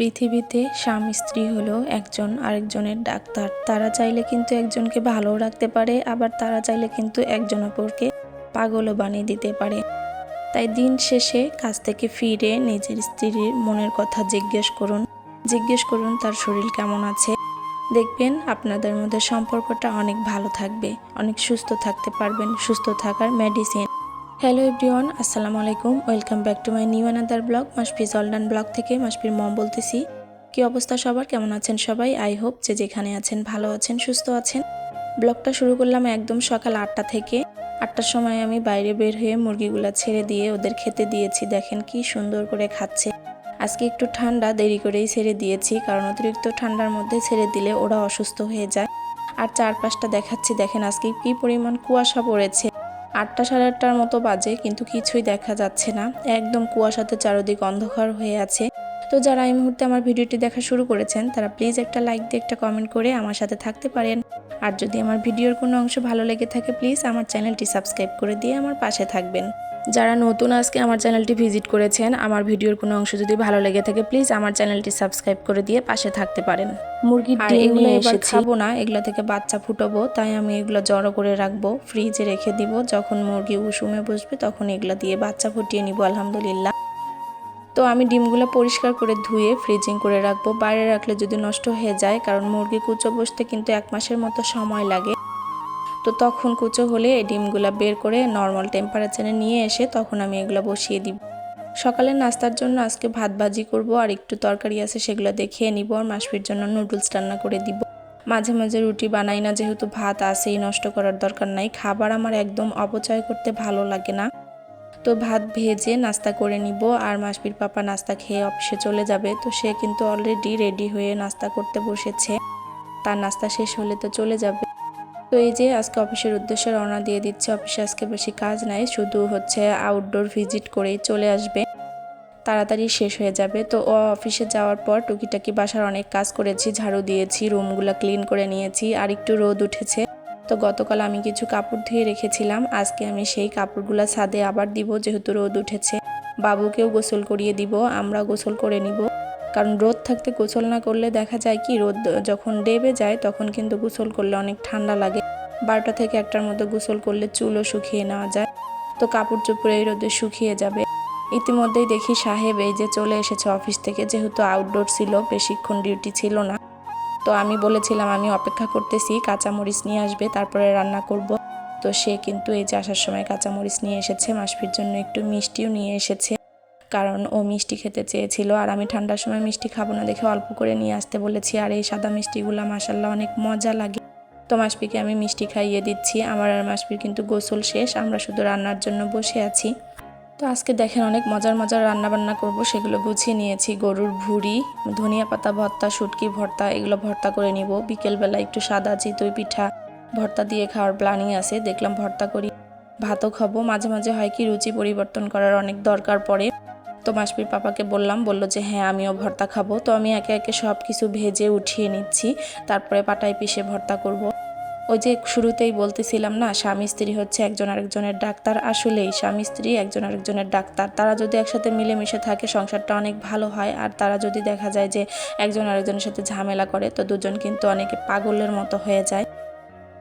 পৃথিবীতে স্বামী স্ত্রী হলো একজন আরেকজনের ডাক্তার, তারা চাইলে কিন্তু একজনকে ভালো রাখতে পারে, আবার তারা চাইলে কিন্তু একজন অপরকে পাগলও বানিয়ে দিতে পারে। তাই দিন শেষে কাজ থেকে ফিরে নিজের স্ত্রীর মনের কথা জিজ্ঞেস করুন জিজ্ঞেস করুন তার শরীর কেমন আছে। দেখবেন আপনাদের মধ্যে সম্পর্কটা অনেক ভালো থাকবে, অনেক সুস্থ থাকতে পারবেন, সুস্থ থাকার মেডিসিন হ্যালো এভরিওয়ান, আসসালামু আলাইকুম। Welcome back to my new another blog মাসপি জলডান ব্লগ থেকে মাসপির মম বলতেছি। কি অবস্থা সবার? কেমন আছেন সবাই? আই হোপ যে যেখানে আছেন ভালো আছেন, সুস্থ আছেন। ব্লগটা শুরু করলাম একদম সকাল আটটা থেকে। আটটার সময় আমি বাইরে বের হয়ে মুরগিগুলা ছেড়ে দিয়ে ওদের খেতে দিয়েছি। দেখেন কি সুন্দর করে খাচ্ছে। আজকে একটু ঠান্ডা, দেরি করেই ছেড়ে দিয়েছি, কারণ অতিরিক্ত ঠান্ডার মধ্যে ছেড়ে দিলে ওরা অসুস্থ হয়ে যায়। আর চারপাশটা দেখাচ্ছি, দেখেন আজকে কি পরিমাণ কুয়াশা পড়েছে। আটটা সাড়ে আটটার মতো বাজে, কিন্তু কিছুই দেখা যাচ্ছে না। একদম কুয়াশাতে চারদিক অন্ধকার হয়ে আছে। তো যারা এই মুহূর্তে আমার ভিডিওটি দেখা শুরু করেছেন, তারা প্লিজ একটা লাইক দিয়ে একটা কমেন্ট করে আমার সাথে থাকতে পারেন। আর যদি আমার ভিডিওর কোনো অংশ ভালো লেগে থাকে প্লিজ আমার চ্যানেলটি সাবস্ক্রাইব করে দিয়ে আমার পাশে থাকবেন। যারা নতুন আজকে আমার চ্যানেলটি ভিজিট করেছেন আমার ভিডিওর কোনো অংশ যদি ভালো লেগে থাকে প্লিজ আমার চ্যানেলটি সাবস্ক্রাইব করে দিয়ে পাশে থাকতে পারেন। মুরগির ডিম নিয়ে এবার এসেছি। খাব না এগুলো থেকে বাচ্চা ফুটাবো তাই আমি এগুলো জড়ো করে রাখব ফ্রিজে রেখে দিব। যখন মুরগি উষুমে বসবে তখন এগুলো দিয়ে বাচ্চা ফুটিয়ে নিব আলহামদুলিল্লাহ। তো আমি ডিমগুলো পরিষ্কার করে ধুয়ে ফ্রিজিং করে রাখব। বাইরে রাখলে যদি নষ্ট হয়ে যায়, কারণ মুরগি কুচো বসতে কিন্তু এক মাসের মতো সময় লাগে। তো তখন কুচো হলে এই ডিমগুলো বের করে নর্মাল টেম্পারেচারে নিয়ে এসে তখন আমি এগুলো বসিয়ে দিব। সকালের নাস্তার জন্য আজকে ভাত ভাজি করব, আর একটু তরকারি আছে সেগুলো দেখিয়ে নিব, আর মাসপির জন্য নুডলস রান্না করে দিব। মাঝে মাঝে রুটি বানাই না, যেহেতু ভাত আসেই নষ্ট করার দরকার নাই। খাবার আমার একদম অপচয় করতে ভালো লাগে না। তো ভাত ভেজে নাস্তা করে নিব, আর মাসপির পাপা নাস্তা খেয়ে অফিসে চলে যাবে। তো সে কিন্তু অলরেডি রেডি হয়ে নাস্তা করতে বসেছে। তার নাস্তা শেষ হলে তো চলে যাবে। তো এই যে আজকে অফিসের উদ্দেশ্যে রওনা দিয়ে দিচ্ছে, অফিসে আজকে বেশি কাজ নাই, শুধু হচ্ছে আউটডোর ভিজিট করেই চলে আসবে। তাড়াতাড়ি শেষ হয়ে যাবে। তো ও অফিসে যাওয়ার পর টুকিটাকি বাসার অনেক কাজ করেছি, ঝাড়ু দিয়েছি রুমগুলো ক্লিন করে নিয়েছি, আর একটু রোদ উঠেছে। তো গতকাল আমি কিছু কাপড় ধুয়ে রেখেছিলাম। আজকে আমি সেই কাপড়গুলো ছাদে আবার দিব, যেহেতু রোদ উঠেছে। বাবুকেও গোসল করিয়ে দিব আমরা গোসল করে নিব। কারণ রোদ থাকতে গোসল না করলে দেখা যায় কি, রোদ যখন ডেবে যায়, তখন কিন্তু গোসল করলে অনেক ঠান্ডা লাগে। বারোটা থেকে একটার মধ্যে গোসল করলে চুলও শুকিয়ে নেওয়া যায়। তো কাপড় চোপড় এই রোদে শুকিয়ে যাবে। ইতিমধ্যেই দেখি সাহেব এই যে চলে এসেছে অফিস থেকে, যেহেতু আউটডোর ছিল, বেশিক্ষণ ডিউটি ছিল না। তো আমি বলেছিলাম, আমি অপেক্ষা করতেছি, কাঁচামরিচ নিয়ে আসবে, তারপরে রান্না করব। তো সে কিন্তু এই যে আসার সময় কাঁচামরিচ নিয়ে এসেছে, মাসফির জন্য একটু মিষ্টিও নিয়ে এসেছে। কারণ ও মিষ্টি খেতে চেয়েছিল, আর আমি ঠান্ডার সময় মিষ্টি খাব না দেখে অল্প করে নিয়ে আসতে বলেছি, আর এই সাদা মিষ্টিগুলো মাসাল্লাহ অনেক মজা লাগে। তো মাসপিকে আমি মিষ্টি খাইয়ে দিচ্ছি, আমার আর মাসপির কিন্তু গোসল শেষ, আমরা শুধু রান্নার জন্য বসে আছি। তো আজকে দেখেন অনেক মজার মজার রান্না বান্না করব, সেগুলো গুছিয়ে নিয়েছি। গরুর ভুড়ি, ধনিয়া পাতা, ভর্তা, শুটকি, ভর্তা, এগুলো ভর্তা করে নিব। বিকেলবেলা একটু সাদা চিতই পিঠা, ভর্তা দিয়ে খাওয়ার প্ল্যানিং আছে, দেখলাম ভর্তা করি, ভাতও খাব। মাঝে মাঝে হয় কি, রুচি পরিবর্তন করার অনেক দরকার পড়ে। তো মাসপির পাপাকে বললাম, বলল যে হ্যাঁ আমিও ভর্তা খাব। তো আমি একে একে সব কিছু ভেজে উঠিয়ে নিচ্ছি। তারপরে পাটায় পিষে ভর্তা করব। ওই যে শুরুতেই বলতেছিলাম না, স্বামী, স্ত্রী হচ্ছে একজন আরেকজনের ডাক্তার। আসলেই স্বামী, স্ত্রী একজন আরেকজনের ডাক্তার। তারা যদি একসাথে মিলেমিশে থাকে, সংসারটা অনেক ভালো হয়। আর তারা যদি দেখা যায় যে একজন আরেকজনের সাথে ঝামেলা করে, তো দুজন কিন্তু অনেকে পাগলের মতো হয়ে যায়।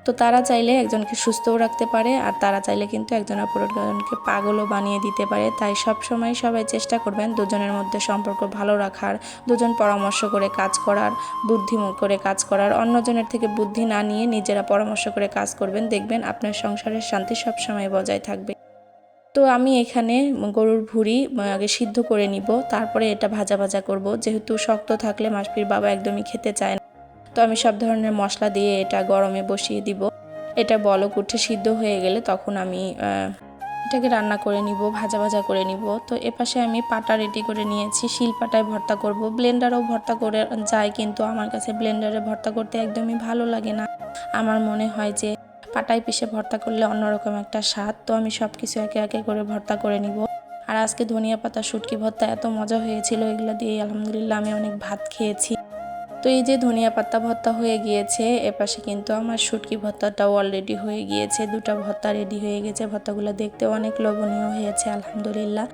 তো তারা চাইলে একজনকে সুস্থও রাখতে পারে, আর তারা চাইলে কিন্তু একজন অপরজনকে পাগলও বানিয়ে দিতে পারে। তাই সব সময় সবাই চেষ্টা করবেন দুজনের মধ্যে সম্পর্ক ভালো রাখার, দুজন পরামর্শ করে কাজ করার, বুদ্ধি করে কাজ করার। অন্যজনের থেকে বুদ্ধি না নিয়ে নিজেরা পরামর্শ করে কাজ করবেন। দেখবেন আপনার সংসারের শান্তি সব সময় বজায় থাকবে। তো আমি এখানে গরুর ভুঁড়ি আগে সিদ্ধ করে নিব। তারপরে এটা ভাজা ভাজা করব। যেহেতু শক্ত থাকলে মাসপির বাবা একদমই খেতে চায় না। তো আমি সব ধরনের মশলা দিয়ে এটা গরমে বসিয়ে দিব। এটা বলক উঠে সিদ্ধ হয়ে গেলে তখন আমি এটাকে রান্না করে নিব, ভাজা ভাজা করে নিব। তো এপাশে আমি পাটা রেডি করে নিয়েছি, শিল পাটায় ভর্তা করব। ব্লেন্ডারও ভর্তা করে যায় কিন্তু আমার কাছে ব্লেন্ডারে ভর্তা করতে একদমই ভালো লাগে না। আমার মনে হয় যে পাটায় পিষে ভর্তা করলে অন্যরকম একটা স্বাদ। তো আমি সব কিছু একে একে করে ভর্তা করে নিব। আর আজকে ধনিয়া পাতা, শুটকি ভর্তা এত মজা হয়েছিল, এগুলো দিয়ে আলহামদুলিল্লাহ আমি অনেক ভাত খেয়েছি। তো এই যে ধনিয়া পাতা ভর্তা হয়ে গিয়েছে এপাশে কিন্তু আমার শুটকি ভর্তাটাও অলরেডি হয়ে গিয়েছে। দুটা ভর্তা রেডি হয়ে গেছে, ভর্তাগুলো দেখতে অনেক লোভনীয় হয়েছে, আলহামদুলিল্লাহ।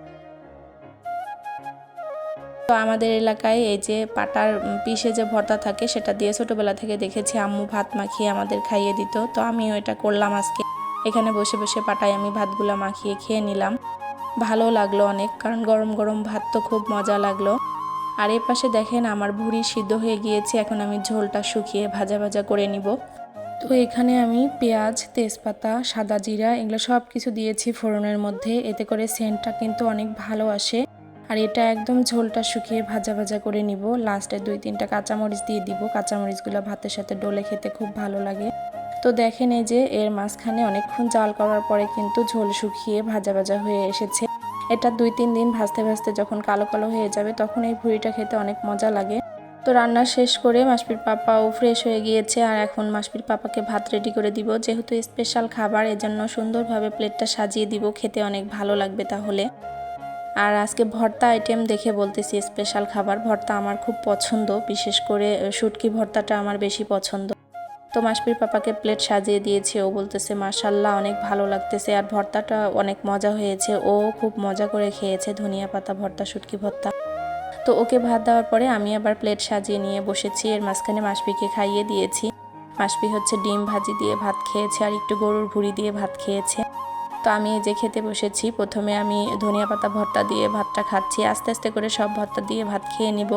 তো আমাদের এলাকায় এই যে পাটার পিসে যে ভর্তা থাকে, সেটা দিয়ে ছোটোবেলা থেকে দেখেছি আম্মু ভাত মাখিয়ে আমাদের খাইয়ে দিত। তো আমিও এটা করলাম আজকে। এখানে বসে বসে পাটায় আমি ভাতগুলো মাখিয়ে খেয়ে নিলাম। ভালো লাগল অনেক, কারণ গরম গরম ভাত তো খুব মজা লাগল। আর এর পাশে দেখেন আমার ভুঁড়ি সিদ্ধ হয়ে গিয়েছে, এখন আমি ঝোলটা শুকিয়ে ভাজা ভাজা করে নিব। তো এখানে আমি পেঁয়াজ, তেজপাতা, সাদা জিরা এগুলো সব কিছু দিয়েছি ফোড়নের মধ্যে, এতে করে সেন্টটা কিন্তু অনেক ভালো আসে। আর এটা একদম ঝোলটা শুকিয়ে ভাজা ভাজা করে নিব। লাস্টে দুই তিনটা কাঁচামরিচ দিয়ে দিব। কাঁচামরিচগুলো ভাতের সাথে ডলে খেতে খুব ভালো লাগে। তো দেখেন এই যে এর মাঝখানে অনেকক্ষণ জাল করার পরে কিন্তু ঝোল শুকিয়ে ভাজা ভাজা হয়ে এসেছে। এটা দুই, তিন দিন ভাজতে ভাজতে যখন কালো কালো হয়ে যাবে, তখন এই ভুড়িটা খেতে অনেক মজা লাগে। তো রান্না শেষ করে মাসপির পাপাও ফ্রেশ হয়ে গিয়েছে, আর এখন মাসপির পাপাকে ভাত রেডি করে দিব। যেহেতু স্পেশাল খাবার, এজন্য সুন্দরভাবে প্লেটটা সাজিয়ে দিব, খেতে অনেক ভালো লাগবে তাহলে। আর আজকে ভর্তা আইটেম দেখে বলতেছি স্পেশাল খাবার, ভর্তা আমার খুব পছন্দ, বিশেষ করে শুটকি ভর্তাটা আমার বেশি পছন্দ। তো মাসপির পাপাকে প্লেট সাজিয়ে দিয়েছে। ও বলতেছে মাশাল্লাহ অনেক ভালো লাগতেছে। আর ভর্তাটা অনেক মজা হয়েছে। ও খুব মজা করে খেয়েছে ধনিয়া পাতা, ভর্তা, শুটকি, ভর্তা। তো ওকে ভাত দেওয়ার পরে আমি আবার প্লেট সাজিয়ে নিয়ে বসেছি। এর মাঝখানে মাসপিকে খাইয়ে দিয়েছি। মাসপি হচ্ছে ডিম ভাজি দিয়ে ভাত খেয়েছে আর একটু গরুর ভুড়ি দিয়ে ভাত খেয়েছে। তো আমি এই যে খেতে বসেছি, প্রথমে আমি ধনিয়া পাতা, ভর্তা দিয়ে ভাতটা খাচ্ছি। আস্তে আস্তে করে সব ভর্তা দিয়ে ভাত খেয়ে নিব।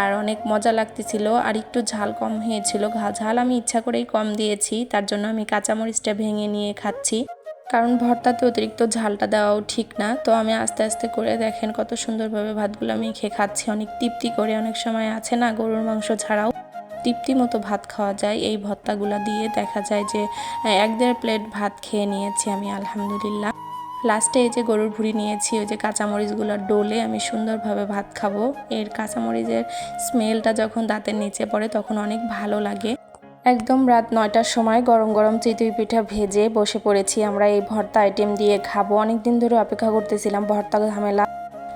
আর অনেক মজা লাগতেছিল। আর একটু ঝাল কম হয়েছিল। ঝাল আমি ইচ্ছা করেই কম দিয়েছি। তার জন্য আমি কাঁচামরিচটা ভেঙে নিয়ে খাচ্ছি। কারণ ভর্তাতে অতিরিক্ত ঝালটা দেওয়াও ঠিক না। তো আমি আস্তে আস্তে করে দেখেন কত সুন্দরভাবে ভাতগুলো আমি খেয়ে খাচ্ছি। অনেক তৃপ্তি করে অনেক সময় আছে না গরুর মাংস ছাড়াও। তৃপ্তি মতো ভাত খাওয়া যায়। এই ভর্তাগুলো দিয়ে দেখা যায় যে, এক দেড় প্লেট ভাত খেয়ে নিয়েছি আমি, আলহামদুলিল্লাহ। লাস্টে এই যে গরুর ভুড়ি নিয়েছি, ওই যে কাঁচামরিচগুলো ডোলে আমি সুন্দরভাবে ভাত খাব। এর কাঁচামরিচের স্মেলটা যখন দাঁতের নিচে পড়ে তখন অনেক ভালো লাগে। একদম রাত নয়টার সময় গরম গরম চিতই পিঠা ভেজে বসে পড়েছি। আমরা এই ভর্তা আইটেম দিয়ে খাব। অনেক দিন ধরে অপেক্ষা করতেছিলাম ভর্তা ঝামেলা,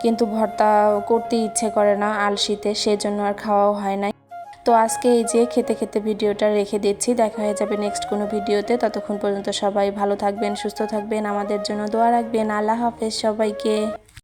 কিন্তু ভর্তা করতে ইচ্ছে করে না আলসিতে, সেজন্য আর খাওয়াও হয় নাই। তো আজকে এই যে খেতে খেতে ভিডিওটা রেখে দিচ্ছি, দেখা হয়ে যাবে নেক্সট কোনো ভিডিওতে। ততক্ষণ পর্যন্ত সবাই ভালো থাকবেন, সুস্থ থাকবেন, আমাদের জন্য দোয়া রাখবেন। আল্লাহ হাফেজ সবাইকে।